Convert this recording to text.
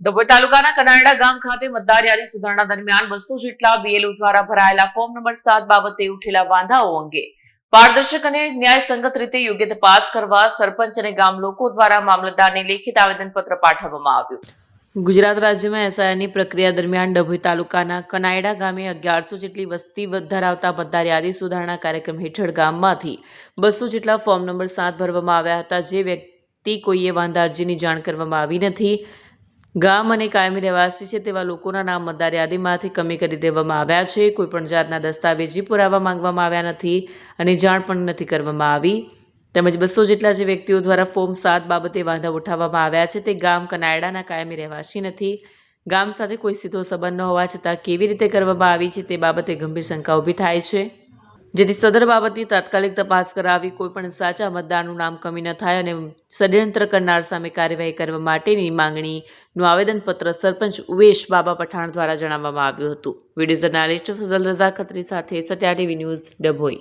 ડભોઈ તાલુકાના કનારડા ગામ ખાતે મતદાર યાદી સુધારણા દરમિયાન બસો જેટલા બીએલઓ દ્વારા ભરાયેલા ફોર્મ નંબર સાત બાબતે ઉઠેલા વાંધાઓ અંગે પારદર્શક અને ન્યાયસંગત રીતે યોગ્ય તપાસ કરવા સરપંચ અને ગામ લોકો દ્વારા મામલતદારને લેખિત આવેદનપત્ર પાઠવવામાં આવ્યું. ગુજરાત રાજ્યમાં એસઆઈઆરની પ્રક્રિયા દરમિયાન ડભોઈ તાલુકાના કનાયડા ગામે અગિયારસો જેટલી વસ્તી ધરાવતા મતદાર યાદી સુધારણા કાર્યક્રમ હેઠળ ગામમાંથી બસો જેટલા ફોર્મ નંબર સાત ભરવામાં આવ્યા હતા. જે વ્યક્તિ કોઈએ વાંધા અરજીની જાણ કરવામાં આવી નથી ગામ અને કાયમી રહેવાસી છે તેવા લોકોના નામ મતદાર યાદીમાંથી કમી કરી દેવામાં આવ્યા છે. કોઈપણ જાતના દસ્તાવેજી પુરાવા માંગવામાં આવ્યા નથી અને જાણ પણ નથી કરવામાં આવી. તેમજ બસો જેટલા જે વ્યક્તિઓ દ્વારા ફોર્મ સાત બાબતે વાંધા ઉઠાવવામાં આવ્યા છે તે ગામ કનાયડાના કાયમી રહેવાસી નથી. ગામ સાથે કોઈ સીધો સંબંધ ન હોવા છતાં કેવી રીતે કરવામાં આવી છે તે બાબતે ગંભીર શંકા ઊભી થાય છે. જેથી સદર બાબતની તાત્કાલિક તપાસ કરાવી કોઈપણ સાચા મતદારનું નામ કમી ન થાય અને ષડયંત્ર કરનાર સામે કાર્યવાહી કરવા માટેની માંગણીનું આવેદનપત્ર સરપંચ ઉવેશ બાબા પઠાણ દ્વારા જણાવવામાં આવ્યું હતું. વીડિયો જર્નાલિસ્ટ ફઝલ રઝા ખત્રી સાથે સત્યા ટીવી ન્યૂઝ ડભોઈ.